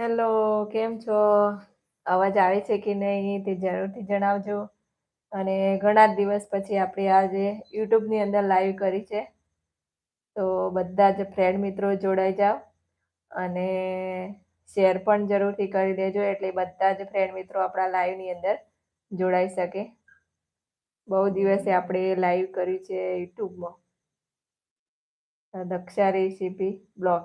Hello, કેમ છો? અવાજ આવે છે કે નહીં તે જરૂરથી જણાવજો. અને ઘણા દિવસ પછી આપણે આજે યુટ્યુબની અંદર લાઈવ કરી છે. તો બધા જ ફ્રેન્ડ મિત્રો જોડાઈ જાઓ અને શેર પણ જરૂરથી કરી દેજો એટલે બધા જ ફ્રેન્ડ મિત્રો આપણા લાઈવની અંદર જોડાઈ શકે. બહુ દિવસે આપણે લાઈવ કર્યું છે યુટ્યુબમાં. Daksha recipe blog.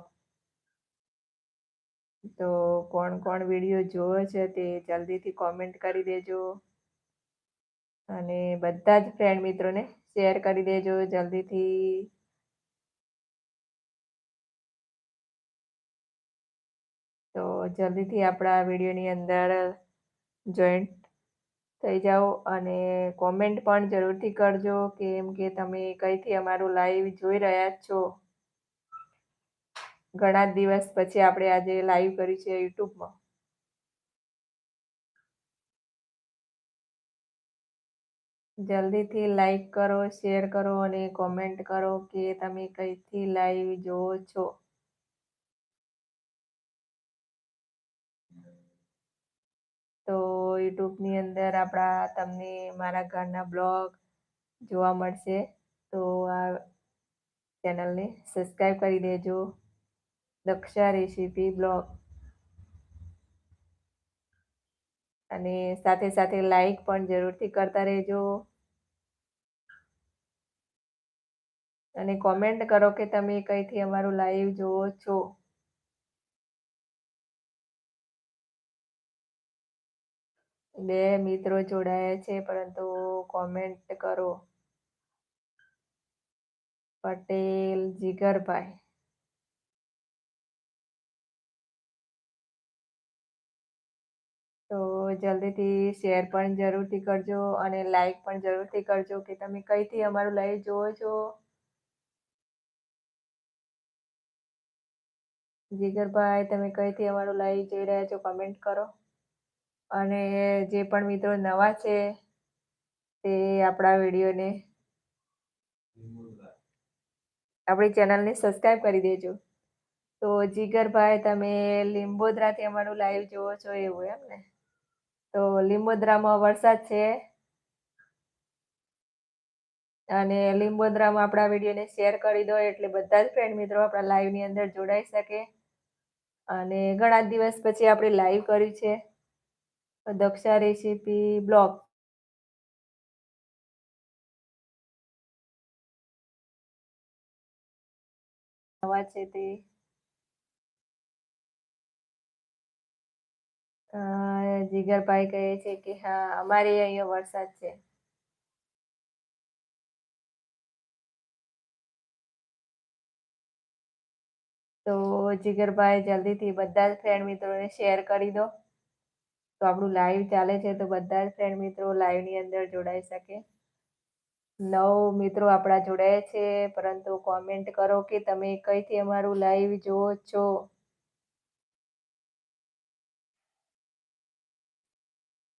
તો કોણ કોણ વીડિયો જોવે છે તે જલ્દીથી કોમેન્ટ કરી દેજો. અને બધા જ ફ્રેન્ડ મિત્રોને શેર કરી દેજો જલ્દીથી. તો જલ્દીથી આપણા વિડીયોની અંદર જોઈન્ટ થઈ જાઓ અને કોમેન્ટ પણ જરૂરથી કરજો, કેમ કે તમે કઈથી અમારું લાઈવ જોઈ રહ્યા છો. ઘણા દિવસ પછી આપણે આજે લાઈવ કર્યું છે યુટ્યુબમાં. જલ્દીથી લાઈક કરો શેર કરો અને કોમેન્ટ કરો કે તમે કઈથી લાઈવ જોવો છો. તો યુટ્યુબની અંદર આપણા તમને મારા ઘરના બ્લોગ જોવા મળશે. તો આ ચેનલને સબસ્ક્રાઈબ કરી દેજો. Daksha recipe blog. અને સાથે સાથે લાઈક પણ જરૂરથી કરતા રહેજો. અને કોમેન્ટ કરો કે તમે કઈથી અમારું લાઈવ જોવો છો. બે મિત્રો જોડાયા છે, પરંતુ કોમેન્ટ કરો. પટેલ જીગરભાઈ. તો જલ્દીથી શેર પણ જરૂરથી કરજો અને લાઈક પણ જરૂરથી કરજો કે તમે કઈથી અમારું લાઈવ જોવો છો. જીગરભાઈ, તમે કઈથી અમારું લાઈવ જોઈ રહ્યા છો કમેન્ટ કરો. અને જે પણ મિત્રો નવા છે તે આપણા વિડીયોને આપણી ચેનલને સબસ્ક્રાઈબ કરી દેજો. તો જીગરભાઈ, તમે લીંબોદરાથી અમારું લાઈવ જોવો છો એવું એમ ને? તો લીંબોદરામાં વરસાદ છે. અને લીંબોદરામાં આપણા વિડીયોને શેર કરી દો એટલે બધા જ ફ્રેન્ડ મિત્રો આપણા લાઈવની અંદર જોડાઈ શકે. અને ઘણા દિવસ પછી આપણે લાઈવ કર્યું છે. Daksha recipe blog. નવા છે તે. જીગરભાઈ કહે છે કે, હા, અમારે અહીંયા વરસાદ છે. તો જીગરભાઈ જલ્દીથી બધા જ ફ્રેન્ડ મિત્રોને શેર કરી દો. તો આપણું લાઈવ ચાલે છે, તો બધા જ ફ્રેન્ડ મિત્રો લાઈવની અંદર જોડાઈ શકે. નવ મિત્રો આપણા જોડાયા છે, પરંતુ કોમેન્ટ કરો કે તમે કઈથી અમારું લાઈવ જુઓ છો?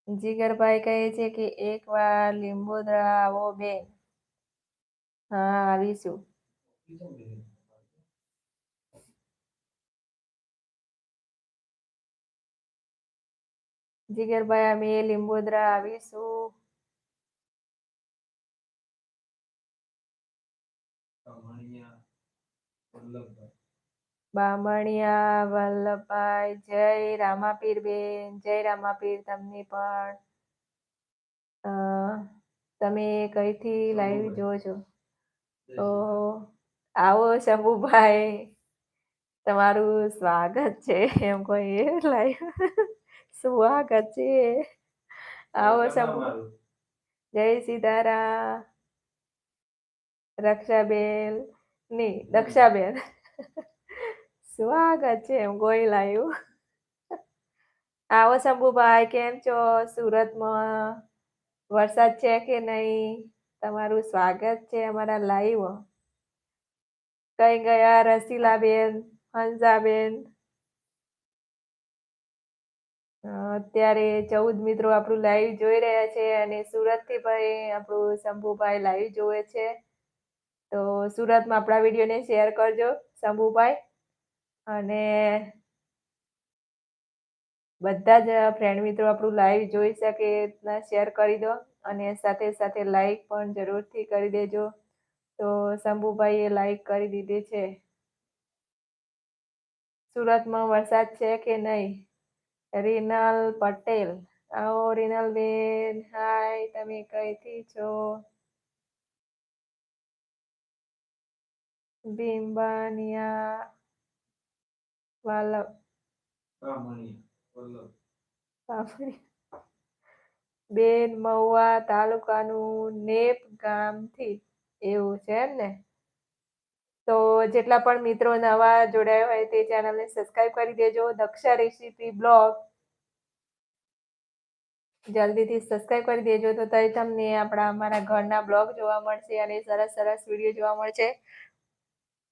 જીગરભાઈ કહે છે કે એકવાર લીંબોદરા આવો બેન. હા આવીશું. જીગરભાઈ અમે લીંબોદરા આવીશું. બામણિયા વલ્લભભાઈ જય રામાપીર બેન જય રામાપીર તમને પણ. તમે કઈથી લાઈવ જો છો તો આવો શંભુભાઈ. તમારું સ્વાગત છે એમ કોઈ લાઈવ સ્વાગત છે. આવો શંભુ જય સીતારામ. રક્ષાબેનની દક્ષાબેન સ્વાગત છે એમ કોઈ લાવ્યું આવો શંભુભાઈ, કેમ છો? સુરતમાં વરસાદ છે કે નહીં? તમારું સ્વાગત છે અમારા લાઈવ કઈ ગયા રસીલાબેન, હંસાબેન? અત્યારે ચૌદ મિત્રો આપણું લાઈવ જોઈ રહ્યા છે અને સુરતથી ભાઈ આપણું શંભુભાઈ લાઈવ જોવે છે. તો સુરતમાં આપણા વિડીયોને શેર કરજો, શંભુભાઈ. અને બધા જ ફ્રેન્ડ મિત્રો આપણું લાઈવ જોઈ શકે એટલા શેર કરી દો અને સાથે સાથે લાઈક પણ જરૂરથી કરી દેજો. તો શંભુભાઈએ લાઈક કરી દીધી છે. સુરતમાં વરસાદ છે કે નહીં? રીનલ પટેલ. આવો રીનલ બેન હાય તમે કઈથી છો? બિંબાનિયા વાલવ બેન મહુવા તાલુકાનું નેપ ગામથી એવું છે એમ ને? તો જેટલા પણ મિત્રો નવા જોડાયા હોય તે ચેનલને સબસ્ક્રાઇબ કરી દેજો. Daksha recipe blog. જલ્દીથી સબસ્ક્રાઇબ કરી દેજો તો તઈ તમને આપણા અમારા ઘરના બ્લોગ જોવા મળશે અને સરસ સરસ વીડિયો જોવા મળશે.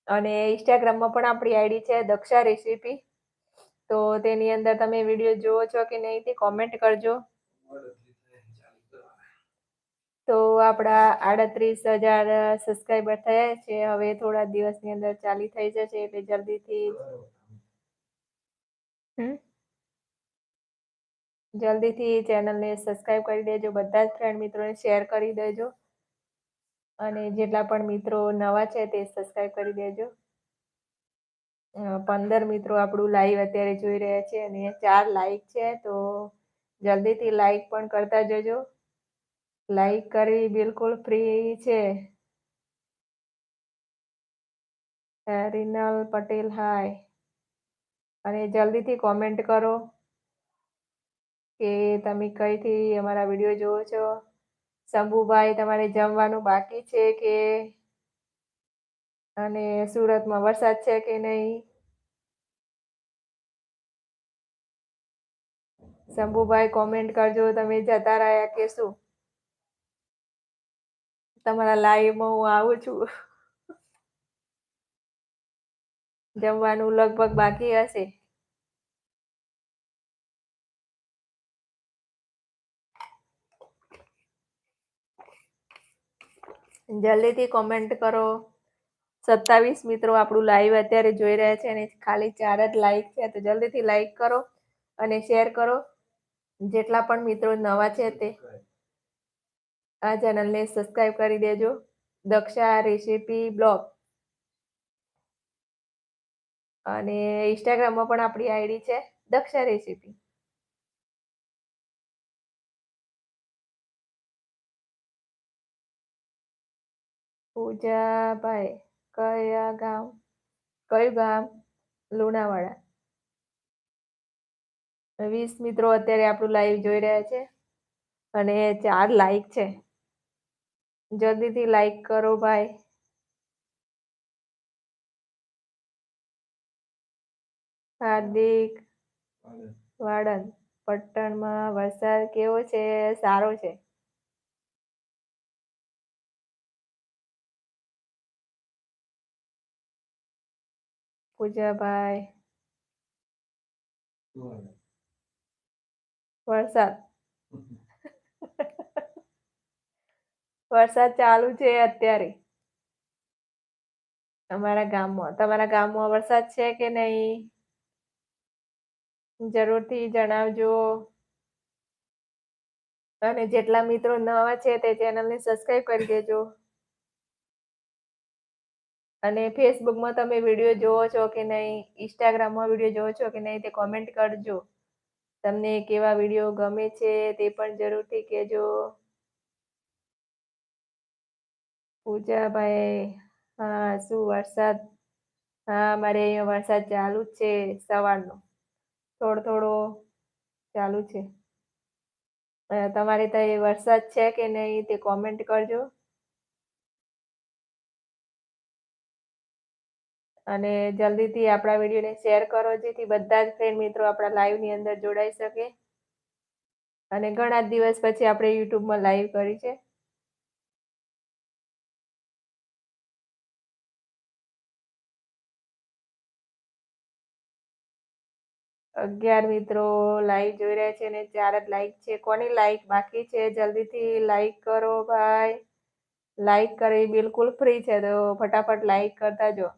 અને ઇન્સ્ટાગ્રામમાં પણ આપણી આઈડી છે દક્ષા રેસીપી. તો તેની અંદર તમે વીડિયો જુઓ છો કે નહીં તે કોમેન્ટ કરજો. તો આપણા આડત્રીસ હજાર સબસ્ક્રાઈબર થયા છે. હવે થોડા દિવસની અંદર ચાલી થઈ જશે એટલે જલ્દીથી જલ્દીથી ચેનલને સબસ્ક્રાઈબ કરી દેજો. બધા જ ફ્રેન્ડ મિત્રોને શેર કરી દેજો. અને જેટલા પણ મિત્રો નવા છે તે સબસ્ક્રાઈબ કરી દેજો. પંદર મિત્રો આપણું લાઈવ અત્યારે જોઈ રહ્યા છે અને ચાર લાઈક છે, તો જલ્દીથી લાઈક પણ કરતા જજો. લાઈક કરવી બિલકુલ ફ્રી છે. રિનલ પટેલ હાય અને જલ્દીથી કોમેન્ટ કરો કે તમે કઈથી અમારા વીડિયો જોવો છો. શંભુભાઈ તમારે જમવાનું બાકી છે કે? અને સુરતમાં વરસાદ છે કે નહીં? શંભુભાઈ કોમેન્ટ કરજો, તમે જતા રહ્યા કે શું? તમારા લાઈવમાં હું આવું છું. જમવાનું લગભગ બાકી હશે. જલ્દીથી કોમેન્ટ કરો. સત્તાવીસ મિત્રો આપણું લાઈવ અત્યારે જોઈ રહ્યા છે અને ખાલી ચાર જ લાઈક છે, તો જલ્દીથી લાઈક કરો અને શેર કરો. જેટલા પણ મિત્રો નવા છે તે આ ચેનલને સબસ્ક્રાઈબ કરી દેજો. Daksha recipe blog. અને ઇન્સ્ટાગ્રામમાં પણ આપણી આઈડી છે, દક્ષા રેસીપી. પૂજાભાઈ કયા ગામ? કયું ગામ? લુણાવાડા. વીસ મિત્રો અત્યારે આપણું લાઈવ જોઈ રહ્યા છે અને ચાર લાઈક છે. જલ્દીથી લાઈક કરો ભાઈ. હાર્દિક વાડન પટ્ટણમાં વરસાદ કેવો છે? સારો છે. પૂજાભાઈ વરસાદ. વરસાદ ચાલુ છે અત્યારે. અમારા ગામમાં તમારા ગામમાં વરસાદ છે કે નહીં? જરૂરથી જણાવજો. અને જેટલા મિત્રો નવા છે તે ચેનલને સબસ્ક્રાઈબ કરી દેજો. અને ફેસબુકમાં તમે વીડિયો જોવો છો કે નહીં ઇન્સ્ટાગ્રામમાં વીડિયો જોવો છો કે નહીં તે કોમેન્ટ કરજો. તમને કેવા વીડિયો ગમે છે તે પણ જરૂરથી કહેજો. પૂજાભાઈ, હા, શું વરસાદ? હા, મારે અહીંયા વરસાદ ચાલુ જ છે સવારનો. થોડો થોડો ચાલુ છે. તમારે ત્યાં વરસાદ છે કે નહીં તે કોમેન્ટ કરજો. અને જલ્દીથી આપણા વિડીયોને શેર કરો, જેથી બધા જ ફ્રેન્ડ મિત્રો આપણા લાઈવની અંદર જોડાઈ શકે. અને ઘણા દિવસ પછી આપણે યુટ્યુબમાં લાઈવ કરી છે. અગિયાર મિત્રો લાઈવ જોઈ રહ્યા છે અને ચાર જ લાઈક છે. કોની લાઈક બાકી છે? જલ્દીથી લાઈક કરો ભાઈ. લાઈક કરી બિલકુલ ફ્રી છે. તો ફટાફટ લાઈક કરતા જો.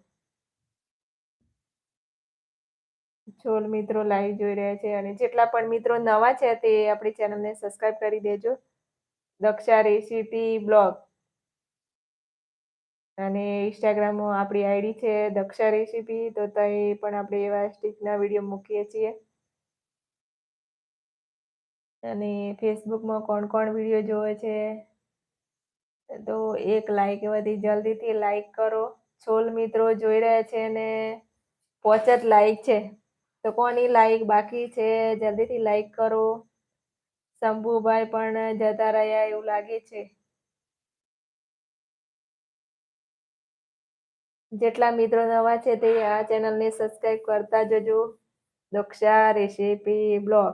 સોળ મિત્રો લાઈવ જોઈ રહ્યા છે અને જેટલા પણ મિત્રો નવા છે તે આપણી ચેનલને સબસ્ક્રાઈબ કરી દેજો. દક્ષા રેસીપી બ્લોગ અને ઇન્સ્ટાગ્રામમાં આપણી આઈડી છે દક્ષા રેસીપી, તો ત્યાં પણ આપણે એવા સ્ટીકના વીડિયો મૂકીએ છીએ. અને ફેસબુકમાં કોણ કોણ વીડિયો જોવે છે? તો એક લાઈક વધી જલ્દીથી લાઈક કરો. સોલ મિત્રો જોઈ રહ્યા છે અને પોચત લાઈક છે. તો કોની લાઈક બાકી છે? જલ્દીથી લાઈક કરો. શંભુભાઈ પણ જતા રહ્યા એવું લાગે છે. જેટલા મિત્રો નવા છે તે આ ચેનલને સબસ્ક્રાઈબ કરતા જજો. Daksha recipe blog.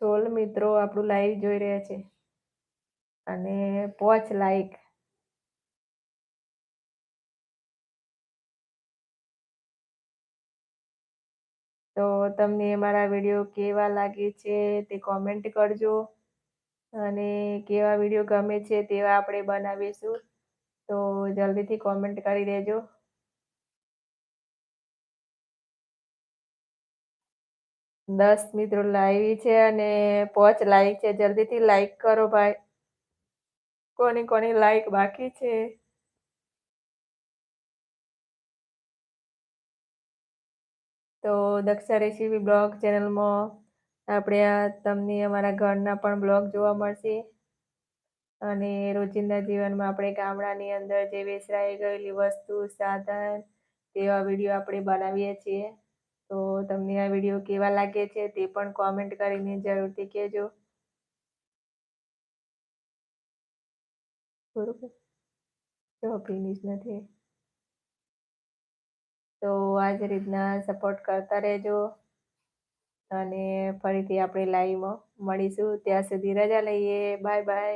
સોળ મિત્રો આપણું લાઈવ જોઈ રહ્યા છે. અને પોચ લાઈક. તો તમને મારા વીડિયો કેવા લાગે છે તે કોમેન્ટ કરજો. અને કેવા વીડિયો ગમે છે તેવા આપણે બનાવીશું. તો જલ્દીથી કોમેન્ટ કરી દેજો. દસ મિત્રો લાઈવ છે અને પોચ લાઈક છે. જલ્દીથી લાઈક કરો ભાઈ. કોની કોની લાઈક બાકી છે? તો દક્ષા રેસીપી બ્લોગ ચેનલમાં આપણે આ તમને અમારા ઘરના પણ બ્લોગ જોવા મળશે. અને રોજિંદા જીવનમાં આપણે ગામડાની અંદર જે વેસરાઈ ગયેલી વસ્તુ, સાધન તેવા વીડિયો આપણે બનાવીએ છીએ. તો તમને આ વીડિયો કેવા લાગે છે તે પણ કોમેન્ટ કરીને જરૂરથી કહેજો. બરોબર. તો ફિનિશ નથી. તો આ જ રીતના સપોર્ટ કરતા રહેજો. અને ફરીથી આપણે લાઈવમાં મળીશું. ત્યાં સુધી રજા લઈએ. Bye bye